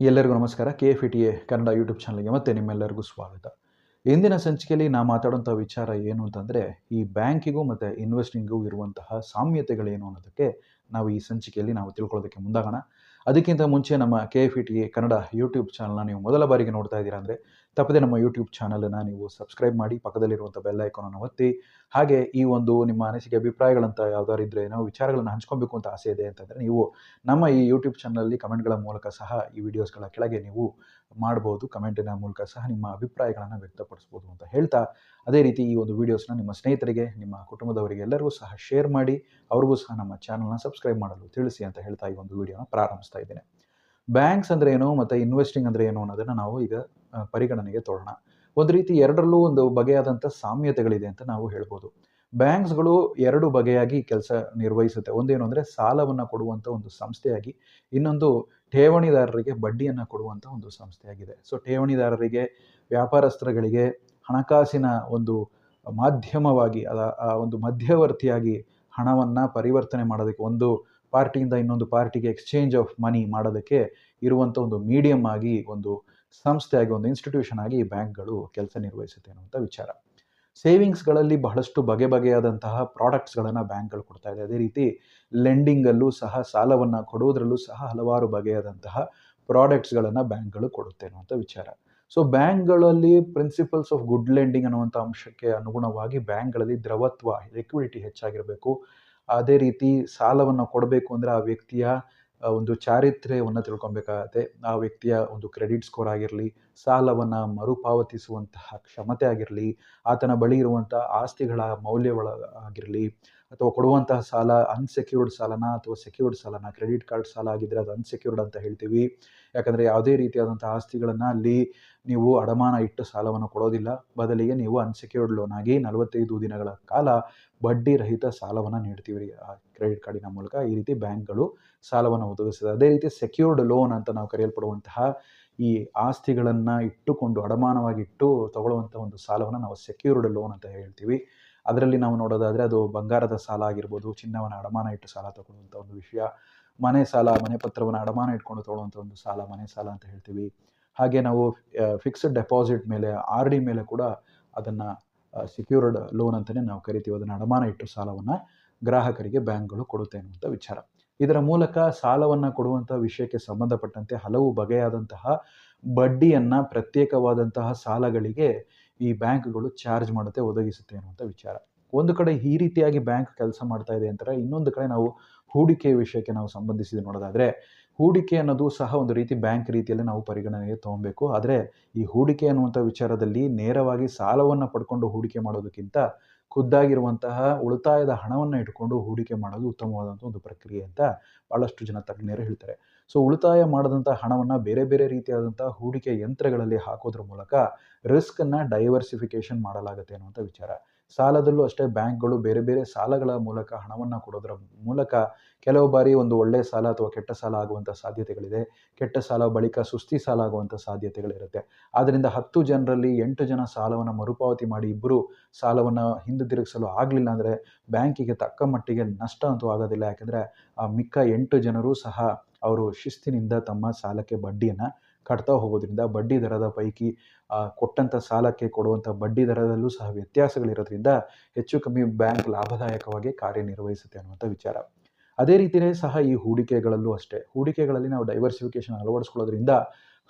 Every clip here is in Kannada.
ಎಲ್ಲರಿಗೂ ನಮಸ್ಕಾರ. K F E T A Kannada YouTube ಚಾನಲ್ಗೆ ಮತ್ತೆ ನಿಮ್ಮೆಲ್ಲರಿಗೂ ಸ್ವಾಗತ. ಇಂದಿನ ಸಂಚಿಕೆಯಲ್ಲಿ ನಾ ಮಾತಾಡುವಂಥ ವಿಚಾರ ಏನು ಅಂತಂದರೆ, ಈ ಬ್ಯಾಂಕಿಗೂ ಮತ್ತು ಇನ್ವೆಸ್ಟಿಂಗಿಗೂ ಇರುವಂತಹ ಸಾಮ್ಯತೆಗಳೇನು ಅನ್ನೋದಕ್ಕೆ ನಾವು ಈ ಸಂಚಿಕೆಯಲ್ಲಿ ನಾವು ತಿಳ್ಕೊಳ್ಳೋದಕ್ಕೆ ಮುಂದಾಗೋಣ. ಅದಕ್ಕಿಂತ ಮುಂಚೆ ನಮ್ಮ K F E T Kannada YouTube ಚಾನಲ್ನ ನೀವು ಮೊದಲ ಬಾರಿಗೆ ನೋಡ್ತಾ ಇದ್ದೀರಾ ಅಂದರೆ ತಪ್ಪದೆ ನಮ್ಮ ಯೂಟ್ಯೂಬ್ ಚಾನಲನ್ನ ನೀವು ಸಬ್ಸ್ಕ್ರೈಬ್ ಮಾಡಿ ಪಕ್ಕದಲ್ಲಿರುವಂಥ ಬೆಲ್ ಐಕಾನನ್ನು ಒತ್ತಿ. ಹಾಗೆ ಈ ಒಂದು ನಿಮ್ಮ ಅನಿಸಿಕೆ, ಅಭಿಪ್ರಾಯಗಳಂತ ಯಾವ್ದಾದ್ರು ಇದ್ದರೆ ನಾವು ವಿಚಾರಗಳನ್ನು ಹಂಚ್ಕೊಬೇಕು ಅಂತ ಆಸೆ ಇದೆ ಅಂತಂದರೆ ನೀವು ನಮ್ಮ ಈ ಯೂಟ್ಯೂಬ್ ಚಾನಲಲ್ಲಿ ಕಮೆಂಟ್ಗಳ ಮೂಲಕ ಸಹ ಈ ವಿಡಿಯೋಸ್ಗಳ ಕೆಳಗೆ ನೀವು ಮಾಡ್ಬೋದು ಕಮೆಂಟಿನ ಮೂಲಕ ಸಹ ನಿಮ್ಮ ಅಭಿಪ್ರಾಯಗಳನ್ನು ವ್ಯಕ್ತಪಡಿಸ್ಬೋದು ಅಂತ ಹೇಳ್ತಾ, ಅದೇ ರೀತಿ ಈ ಒಂದು ವಿಡಿಯೋಸ್ನ ನಿಮ್ಮ ಸ್ನೇಹಿತರಿಗೆ, ನಿಮ್ಮ ಕುಟುಂಬದವರಿಗೆ ಎಲ್ಲರಿಗೂ ಸಹ ಶೇರ್ ಮಾಡಿ, ಅವ್ರಿಗೂ ಸಹ ನಮ್ಮ ಚಾನಲ್ನ ಸಬ್ಸ್ಕ್ರೈಬ್ ಮಾಡಲು ತಿಳಿಸಿ ಅಂತ ಹೇಳ್ತಾ ಈ ಒಂದು ವಿಡಿಯೋನ ಪ್ರಾರಂಭಿಸ್ತಾ ಇದ್ದೇನೆ. ಬ್ಯಾಂಕ್ಸ್ ಅಂದರೆ ಏನು ಮತ್ತು ಇನ್ವೆಸ್ಟಿಂಗ್ ಅಂದರೆ ಏನು ಅನ್ನೋದನ್ನು ನಾವು ಈಗ ಪರಿಗಣನೆಗೆ ತೋರೋಣ. ಒಂದು ರೀತಿ ಎರಡರಲ್ಲೂ ಒಂದು ಬಗೆಯಾದಂಥ ಸಾಮ್ಯತೆಗಳಿದೆ ಅಂತ ನಾವು ಹೇಳ್ಬೋದು. ಬ್ಯಾಂಕ್ಸ್ಗಳು ಎರಡು ಬಗೆಯಾಗಿ ಕೆಲಸ ನಿರ್ವಹಿಸುತ್ತೆ. ಒಂದೇನು ಅಂದರೆ ಸಾಲವನ್ನು ಕೊಡುವಂಥ ಒಂದು ಸಂಸ್ಥೆಯಾಗಿ, ಇನ್ನೊಂದು ಠೇವಣಿದಾರರಿಗೆ ಬಡ್ಡಿಯನ್ನು ಕೊಡುವಂಥ ಒಂದು ಸಂಸ್ಥೆಯಾಗಿದೆ. ಸೊ ಠೇವಣಿದಾರರಿಗೆ, ವ್ಯಾಪಾರಸ್ಥರುಗಳಿಗೆ ಹಣಕಾಸಿನ ಒಂದು ಮಾಧ್ಯಮವಾಗಿ, ಅದ, ಆ ಒಂದು ಮಧ್ಯವರ್ತಿಯಾಗಿ ಹಣವನ್ನು ಪರಿವರ್ತನೆ ಮಾಡೋದಕ್ಕೆ, ಒಂದು ಪಾರ್ಟಿಯಿಂದ ಇನ್ನೊಂದು ಪಾರ್ಟಿಗೆ ಎಕ್ಸ್ಚೇಂಜ್ ಆಫ್ ಮನಿ ಮಾಡೋದಕ್ಕೆ ಇರುವಂಥ ಒಂದು ಮೀಡಿಯಮ್ ಆಗಿ ಒಂದು ಸಂಸ್ಥೆಯಾಗಿ, ಒಂದು ಇನ್ಸ್ಟಿಟ್ಯೂಷನ್ ಆಗಿ ಈ ಬ್ಯಾಂಕ್ಗಳು ಕೆಲಸ ನಿರ್ವಹಿಸುತ್ತೆ ಅನ್ನುವಂಥ ವಿಚಾರ. ಸೇವಿಂಗ್ಸ್ಗಳಲ್ಲಿ ಬಹಳಷ್ಟು ಬಗೆ ಬಗೆಯಾದಂತಹ ಪ್ರಾಡಕ್ಟ್ಸ್ಗಳನ್ನು ಬ್ಯಾಂಕ್ಗಳು ಕೊಡ್ತಾ ಇದೆ. ಅದೇ ರೀತಿ ಲೆಂಡಿಂಗಲ್ಲೂ ಸಹ ಸಾಲವನ್ನು ಕೊಡೋದ್ರಲ್ಲೂ ಸಹ ಹಲವಾರು ಬಗೆಯಾದಂತಹ ಪ್ರಾಡಕ್ಟ್ಸ್ಗಳನ್ನು ಬ್ಯಾಂಕ್ಗಳು ಕೊಡುತ್ತೆ ಅನ್ನುವಂಥ ವಿಚಾರ. ಸೊ, ಬ್ಯಾಂಕ್ಗಳಲ್ಲಿ ಪ್ರಿನ್ಸಿಪಲ್ಸ್ ಆಫ್ ಗುಡ್ ಲೆಂಡಿಂಗ್ ಅನ್ನುವಂಥ ಅಂಶಕ್ಕೆ ಅನುಗುಣವಾಗಿ ಬ್ಯಾಂಕ್ಗಳಲ್ಲಿ ದ್ರವತ್ವ, ಲಿಕ್ವಿಡಿಟಿ ಹೆಚ್ಚಾಗಿರಬೇಕು. ಅದೇ ರೀತಿ ಸಾಲವನ್ನು ಕೊಡಬೇಕು ಅಂದರೆ ಆ ವ್ಯಕ್ತಿಯ ಒಂದು ಚಾರಿತ್ರ್ಯವನ್ನು ತಿಳ್ಕೊಬೇಕಾಗತ್ತೆ. ಆ ವ್ಯಕ್ತಿಯ ಒಂದು ಕ್ರೆಡಿಟ್ ಸ್ಕೋರ್ ಆಗಿರಲಿ, ಸಾಲವನ್ನು ಮರುಪಾವತಿಸುವಂತಹ ಕ್ಷಮತೆ ಆಗಿರಲಿ, ಆತನ ಬಳಿ ಇರುವಂಥ ಆಸ್ತಿಗಳ ಮೌಲ್ಯಗಳ ಆಗಿರಲಿ ಅಥವಾ ಕೊಡುವಂತಹ ಸಾಲ ಅನ್ಸೆಕ್ಯೂರ್ಡ್ ಸಾಲನ ಅಥವಾ ಸೆಕ್ಯೂರ್ಡ್ ಸಾಲನ ಕ್ರೆಡಿಟ್ ಕಾರ್ಡ್ ಸಾಲ ಆಗಿದ್ದರೆ ಅದು ಅನ್ಸೆಕ್ಯೂರ್ಡ್ ಅಂತ ಹೇಳ್ತೀವಿ. ಯಾಕಂದರೆ ಯಾವುದೇ ರೀತಿಯಾದಂಥ ಆಸ್ತಿಗಳನ್ನು ಅಲ್ಲಿ ನೀವು ಅಡಮಾನ ಇಟ್ಟು ಸಾಲವನ್ನು ಕೊಡೋದಿಲ್ಲ. ಬದಲಿಗೆ ನೀವು ಅನ್ಸೆಕ್ಯೂರ್ಡ್ ಲೋನ್ ಆಗಿ ನಲವತ್ತೈದು ದಿನಗಳ ಕಾಲ ಬಡ್ಡಿ ರಹಿತ ಸಾಲವನ್ನು ನೀಡ್ತೀವಿ ರೀ ಆ ಕ್ರೆಡಿಟ್ ಕಾರ್ಡಿನ ಮೂಲಕ ಈ ರೀತಿ ಬ್ಯಾಂಕ್ಗಳು ಸಾಲವನ್ನು ಒದಗಿಸ್ತದೆ ಅದೇ ರೀತಿ ಸೆಕ್ಯೂರ್ಡ್ ಲೋನ್ ಅಂತ ನಾವು ಕರೆಯಲ್ಪಡುವಂತಹ ಈ ಆಸ್ತಿಗಳನ್ನು ಇಟ್ಟುಕೊಂಡು ಅಡಮಾನವಾಗಿಟ್ಟು ತಗೊಳ್ಳುವಂಥ ಒಂದು ಸಾಲವನ್ನು ನಾವು ಸೆಕ್ಯೂರ್ಡ್ ಲೋನ್ ಅಂತ ಹೇಳ್ತೀವಿ. ಅದರಲ್ಲಿ ನಾವು ನೋಡೋದಾದರೆ ಅದು ಬಂಗಾರದ ಸಾಲ ಆಗಿರ್ಬೋದು, ಚಿನ್ನವನ್ನು ಅಡಮಾನ ಇಟ್ಟು ಸಾಲ ತಗೊಳ್ಳುವಂಥ ಒಂದು ವಿಷಯ. ಮನೆ ಸಾಲ, ಮನೆ ಪತ್ರವನ್ನು ಅಡಮಾನ ಇಟ್ಕೊಂಡು ತಗೊಳ್ಳುವಂಥ ಒಂದು ಸಾಲ, ಮನೆ ಸಾಲ ಅಂತ ಹೇಳ್ತೀವಿ. ಹಾಗೆ ನಾವು ಫಿಕ್ಸ್ಡ್ ಡೆಪಾಸಿಟ್ ಮೇಲೆ, ಆರ್ ಡಿ ಮೇಲೆ ಕೂಡ ಅದನ್ನು ಸೆಕ್ಯೂರ್ಡ್ ಲೋನ್ ಅಂತಲೇ ನಾವು ಕರಿತೀವಿ. ಅದನ್ನು ಅಡಮಾನ ಇಟ್ಟು ಸಾಲವನ್ನು ಗ್ರಾಹಕರಿಗೆ ಬ್ಯಾಂಕ್ಗಳು ಕೊಡುತ್ತೆ ಅನ್ನುವಂಥ ವಿಚಾರ. ಇದರ ಮೂಲಕ ಸಾಲವನ್ನು ಕೊಡುವಂಥ ವಿಷಯಕ್ಕೆ ಸಂಬಂಧಪಟ್ಟಂತೆ ಹಲವು ಬಗೆಯಾದಂತಹ ಬಡ್ಡಿಯನ್ನು ಪ್ರತ್ಯೇಕವಾದಂತಹ ಸಾಲಗಳಿಗೆ ಈ ಬ್ಯಾಂಕ್ಗಳು ಚಾರ್ಜ್ ಮಾಡುತ್ತೆ, ಒದಗಿಸುತ್ತೆ ಅನ್ನುವಂಥ ವಿಚಾರ. ಒಂದು ಕಡೆ ಈ ರೀತಿಯಾಗಿ ಬ್ಯಾಂಕ್ ಕೆಲಸ ಮಾಡ್ತಾ ಇದೆ ಅಂತಾರೆ, ಇನ್ನೊಂದು ಕಡೆ ನಾವು ಹೂಡಿಕೆ ವಿಷಯಕ್ಕೆ ನಾವು ಸಂಬಂಧಿಸಿದ ನೋಡೋದಾದರೆ, ಹೂಡಿಕೆ ಅನ್ನೋದು ಸಹ ಒಂದು ರೀತಿ ಬ್ಯಾಂಕ್ ರೀತಿಯಲ್ಲಿ ನಾವು ಪರಿಗಣನೆಗೆ ತೊಗೊಬೇಕು ಆದರೆ ಈ ಹೂಡಿಕೆ ಅನ್ನುವಂಥ ವಿಚಾರದಲ್ಲಿ ನೇರವಾಗಿ ಸಾಲವನ್ನು ಪಡ್ಕೊಂಡು ಹೂಡಿಕೆ ಮಾಡೋದಕ್ಕಿಂತ ಖುದ್ದಾಗಿರುವಂತಹ ಉಳಿತಾಯದ ಹಣವನ್ನು ಇಟ್ಕೊಂಡು ಹೂಡಿಕೆ ಮಾಡೋದು ಉತ್ತಮವಾದಂಥ ಒಂದು ಪ್ರಕ್ರಿಯೆ ಅಂತ ಭಾಳಷ್ಟು ಜನ ತಜ್ಞರು ಹೇಳ್ತಾರೆ. ಸೊ ಉಳಿತಾಯ ಮಾಡಿದಂಥ ಹಣವನ್ನು ಬೇರೆ ಬೇರೆ ರೀತಿಯಾದಂಥ ಹೂಡಿಕೆ ಯಂತ್ರಗಳಲ್ಲಿ ಹಾಕೋದ್ರ ಮೂಲಕ ರಿಸ್ಕನ್ನು ಡೈವರ್ಸಿಫಿಕೇಷನ್ ಮಾಡಲಾಗುತ್ತೆ ಅನ್ನುವಂಥ ವಿಚಾರ. ಸಾಲದಲ್ಲೂ ಅಷ್ಟೇ ಬ್ಯಾಂಕ್ಗಳು ಬೇರೆ ಬೇರೆ ಸಾಲಗಳ ಮೂಲಕ ಹಣವನ್ನು ಕೊಡೋದ್ರ ಮೂಲಕ ಕೆಲವು ಬಾರಿ ಒಂದು ಒಳ್ಳೆಯ ಸಾಲ ಅಥವಾ ಕೆಟ್ಟ ಸಾಲ ಆಗುವಂಥ ಸಾಧ್ಯತೆಗಳಿದೆ. ಕೆಟ್ಟ ಸಾಲ ಬಳಿಕ ಸುಸ್ತಿ ಸಾಲ ಆಗುವಂಥ ಸಾಧ್ಯತೆಗಳಿರುತ್ತೆ. ಆದ್ದರಿಂದ ಹತ್ತು ಜನರಲ್ಲಿ ಎಂಟು ಜನ ಸಾಲವನ್ನು ಮರುಪಾವತಿ ಮಾಡಿ ಇಬ್ಬರು ಸಾಲವನ್ನು ಹಿಂದಿರುಗಿಸಲು ಆಗಲಿಲ್ಲ ಅಂದರೆ ಬ್ಯಾಂಕಿಗೆ ತಕ್ಕ ಮಟ್ಟಿಗೆ ನಷ್ಟ ಅಂತೂ ಆಗೋದಿಲ್ಲ. ಯಾಕೆಂದರೆ ಆ ಮಿಕ್ಕ ಎಂಟು ಜನರು ಸಹ ಅವರು ಶಿಸ್ತಿನಿಂದ ತಮ್ಮ ಸಾಲಕ್ಕೆ ಬಡ್ಡಿಯನ್ನು ಕಟ್ತಾ ಹೋಗೋದ್ರಿಂದ ಬಡ್ಡಿ ದರದ ಪೈಕಿ ಕೊಟ್ಟಂಥ ಸಾಲಕ್ಕೆ ಕೊಡುವಂಥ ಬಡ್ಡಿ ದರದಲ್ಲೂ ಸಹ ವ್ಯತ್ಯಾಸಗಳಿರೋದ್ರಿಂದ ಹೆಚ್ಚು ಕಮ್ಮಿ ಬ್ಯಾಂಕ್ ಲಾಭದಾಯಕವಾಗಿ ಕಾರ್ಯನಿರ್ವಹಿಸುತ್ತೆ ಅನ್ನುವಂಥ ವಿಚಾರ. ಅದೇ ರೀತಿಯೇ ಸಹ ಈ ಹೂಡಿಕೆಗಳಲ್ಲೂ ಅಷ್ಟೇ. ಹೂಡಿಕೆಗಳಲ್ಲಿ ನಾವು ಡೈವರ್ಸಿಫಿಕೇಷನ್ ಅಳವಡಿಸ್ಕೊಳ್ಳೋದ್ರಿಂದ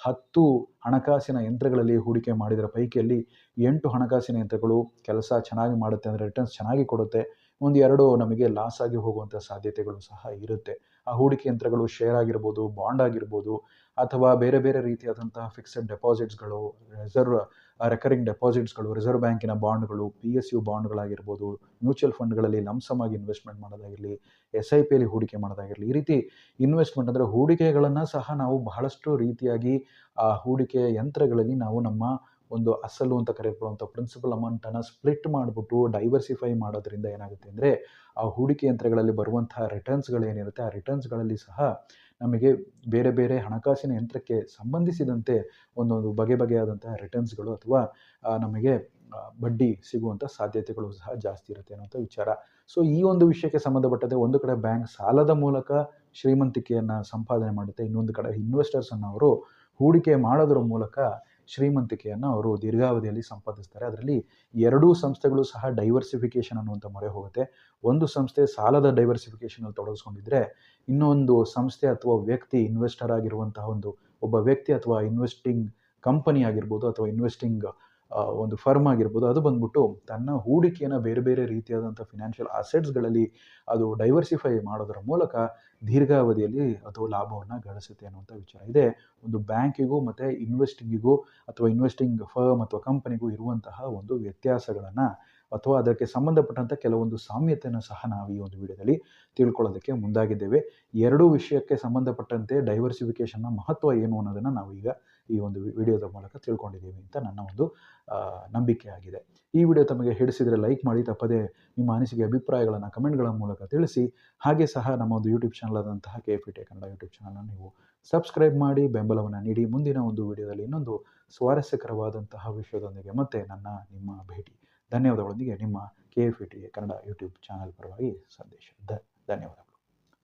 ಹತ್ತು ಹಣಕಾಸಿನ ಯಂತ್ರಗಳಲ್ಲಿ ಹೂಡಿಕೆ ಮಾಡಿದರ ಪೈಕಿಯಲ್ಲಿ ಎಂಟು ಹಣಕಾಸಿನ ಯಂತ್ರಗಳು ಕೆಲಸ ಚೆನ್ನಾಗಿ ಮಾಡುತ್ತೆ ಅಂದರೆ ರಿಟರ್ನ್ಸ್ ಚೆನ್ನಾಗಿ ಕೊಡುತ್ತೆ. ಒಂದು ಎರಡು ನಮಗೆ ಲಾಸ್ ಆಗಿ ಹೋಗುವಂಥ ಸಾಧ್ಯತೆಗಳು ಸಹ ಇರುತ್ತೆ. ಹೂಡಿಕೆ ಯಂತ್ರಗಳು ಶೇರ್ ಆಗಿರ್ಬೋದು ಬಾಂಡ್ ಆಗಿರ್ಬೋದು, ಅಥವಾ ಬೇರೆ ಬೇರೆ ರೀತಿಯಾದಂತಹ ಫಿಕ್ಸೆಡ್ ಡೆಪಾಸಿಟ್ಸ್ಗಳು ರಿಸರ್ವ್ ರೆಕರಿಂಗ್ ಡೆಪಾಸಿಟ್ಸ್ಗಳು ರಿಸರ್ವ್ ಬ್ಯಾಂಕಿನ ಬಾಂಡ್ಗಳು ಪಿ ಎಸ್ ಯು ಬಾಂಡ್ಗಳಾಗಿರ್ಬೋದು ಮ್ಯೂಚುವಲ್ ಫಂಡ್ಗಳಲ್ಲಿ ಲಂಸಮಾಗಿ ಇನ್ವೆಸ್ಟ್ಮೆಂಟ್ ಮಾಡೋದಾಗಿರಲಿ ಎಸ್ ಐ ಪಿಯಲ್ಲಿ ಹೂಡಿಕೆ ಮಾಡೋದಾಗಿರಲಿ, ಈ ರೀತಿ ಇನ್ವೆಸ್ಟ್ಮೆಂಟ್ ಅಂದರೆ ಹೂಡಿಕೆಗಳನ್ನು ಸಹ ನಾವು ಬಹಳಷ್ಟು ರೀತಿಯಾಗಿ ಆ ಹೂಡಿಕೆ ಯಂತ್ರಗಳಲ್ಲಿ ನಾವು ನಮ್ಮ ಒಂದು ಅಸಲು ಅಂತ ಕರೆಯಲ್ಪಡುವಂಥ ಪ್ರಿನ್ಸಿಪಲ್ ಅಮೌಂಟನ್ನು ಸ್ಪ್ಲಿಟ್ ಮಾಡಿಬಿಟ್ಟು ಡೈವರ್ಸಿಫೈ ಮಾಡೋದ್ರಿಂದ ಏನಾಗುತ್ತೆ ಅಂದರೆ, ಆ ಹೂಡಿಕೆ ಯಂತ್ರಗಳಲ್ಲಿ ಬರುವಂತಹ ರಿಟರ್ನ್ಸ್ಗಳೇನಿರುತ್ತೆ ಆ ರಿಟರ್ನ್ಸ್ಗಳಲ್ಲಿ ಸಹ ನಮಗೆ ಬೇರೆ ಬೇರೆ ಹಣಕಾಸಿನ ಯಂತ್ರಕ್ಕೆ ಸಂಬಂಧಿಸಿದಂತೆ ಒಂದೊಂದು ಬಗೆ ಬಗೆಯಾದಂತಹ ರಿಟರ್ನ್ಸ್ಗಳು ಅಥವಾ ನಮಗೆ ಬಡ್ಡಿ ಸಿಗುವಂಥ ಸಾಧ್ಯತೆಗಳು ಸಹ ಜಾಸ್ತಿ ಇರುತ್ತೆ ಅನ್ನೋಂಥ ವಿಚಾರ. ಸೊ ಈ ಒಂದು ವಿಷಯಕ್ಕೆ ಸಂಬಂಧಪಟ್ಟಂತೆ ಒಂದು ಕಡೆ ಬ್ಯಾಂಕ್ ಸಾಲದ ಮೂಲಕ ಶ್ರೀಮಂತಿಕೆಯನ್ನು ಸಂಪಾದನೆ ಮಾಡುತ್ತೆ, ಇನ್ನೊಂದು ಕಡೆ ಇನ್ವೆಸ್ಟರ್ಸನ್ನು ಅವರು ಹೂಡಿಕೆ ಮಾಡೋದ್ರ ಮೂಲಕ ಶ್ರೀಮಂತಿಕೆಯನ್ನು ಅವರು ದೀರ್ಘಾವಧಿಯಲ್ಲಿ ಸಂಪಾದಿಸ್ತಾರೆ. ಅದರಲ್ಲಿ ಎರಡೂ ಸಂಸ್ಥೆಗಳು ಸಹ ಡೈವರ್ಸಿಫಿಕೇಷನ್ ಅನ್ನುವಂಥ ಮೊರೆ ಹೋಗುತ್ತೆ. ಒಂದು ಸಂಸ್ಥೆ ಸಾಲದ ಡೈವರ್ಸಿಫಿಕೇಷನಲ್ಲಿ ತೊಡಗಿಸ್ಕೊಂಡಿದ್ರೆ ಇನ್ನೊಂದು ಸಂಸ್ಥೆ ಅಥವಾ ವ್ಯಕ್ತಿ ಇನ್ವೆಸ್ಟರ್ ಆಗಿರುವಂತಹ ಒಂದು ಒಬ್ಬ ವ್ಯಕ್ತಿ ಅಥವಾ ಇನ್ವೆಸ್ಟಿಂಗ್ ಕಂಪನಿ ಆಗಿರ್ಬೋದು ಅಥವಾ ಇನ್ವೆಸ್ಟಿಂಗ್ ಒಂದು ಫರ್ಮ್ ಆಗಿರ್ಬೋದು, ಅದು ಬಂದ್ಬಿಟ್ಟು ತನ್ನ ಹೂಡಿಕೆಯನ್ನು ಬೇರೆ ಬೇರೆ ರೀತಿಯಾದಂಥ ಫಿನಾನ್ಷಿಯಲ್ ಅಸೆಟ್ಸ್ಗಳಲ್ಲಿ ಅದು ಡೈವರ್ಸಿಫೈ ಮಾಡೋದರ ಮೂಲಕ ದೀರ್ಘಾವಧಿಯಲ್ಲಿ ಅದು ಲಾಭವನ್ನು ಗಳಿಸುತ್ತೆ ಅನ್ನುವಂಥ ವಿಚಾರ. ಇದೆ ಒಂದು ಬ್ಯಾಂಕಿಗೂ ಮತ್ತು ಇನ್ವೆಸ್ಟಿಂಗಿಗೂ ಅಥವಾ ಇನ್ವೆಸ್ಟಿಂಗ್ ಫರ್ಮ್ ಅಥವಾ ಕಂಪನಿಗೂ ಇರುವಂತಹ ಒಂದು ವ್ಯತ್ಯಾಸಗಳನ್ನು ಅಥವಾ ಅದಕ್ಕೆ ಸಂಬಂಧಪಟ್ಟಂಥ ಕೆಲವೊಂದು ಸಾಮ್ಯತೆಯನ್ನು ಸಹ ನಾವು ಈ ಒಂದು ವಿಡಿಯೋದಲ್ಲಿ ತಿಳ್ಕೊಳ್ಳೋದಕ್ಕೆ ಮುಂದಾಗಿದ್ದೇವೆ. ಎರಡೂ ವಿಷಯಕ್ಕೆ ಸಂಬಂಧಪಟ್ಟಂತೆ ಡೈವರ್ಸಿಫಿಕೇಶನ್ನ ಮಹತ್ವ ಏನು ಅನ್ನೋದನ್ನು ನಾವು ಈಗ ಈ ಒಂದು ವಿಡಿಯೋದ ಮೂಲಕ ತಿಳ್ಕೊಂಡಿದ್ದೀವಿ ಅಂತ ನನ್ನ ಒಂದು ನಂಬಿಕೆ ಆಗಿದೆ. ಈ ವಿಡಿಯೋ ತಮಗೆ ಹಿಡಿಸಿದರೆ ಲೈಕ್ ಮಾಡಿ, ತಪ್ಪದೇ ನಿಮ್ಮ ಅನಿಸಿಕೆ, ಅಭಿಪ್ರಾಯಗಳನ್ನು ಕಮೆಂಟ್ಗಳ ಮೂಲಕ ತಿಳಿಸಿ. ಹಾಗೆ ಸಹ ನಮ್ಮ ಒಂದು ಯೂಟ್ಯೂಬ್ ಚಾನಲ್ ಆದಂತಹ K F T Kannada YouTube ಚಾನಲ್ನ ನೀವು ಸಬ್ಸ್ಕ್ರೈಬ್ ಮಾಡಿ, ಬೆಂಬಲವನ್ನು ನೀಡಿ. ಮುಂದಿನ ಒಂದು ವಿಡಿಯೋದಲ್ಲಿ ಇನ್ನೊಂದು ಸ್ವಾರಸ್ಯಕರವಾದಂತಹ ವಿಷಯದೊಂದಿಗೆ ಮತ್ತೆ ನನ್ನ ನಿಮ್ಮ ಭೇಟಿ. ಧನ್ಯವಾದಗಳೊಂದಿಗೆ ನಿಮ್ಮ K F T Kannada YouTube channel ಪರವಾಗಿ ಸಂದೇಶ. ಧನ್ಯವಾದ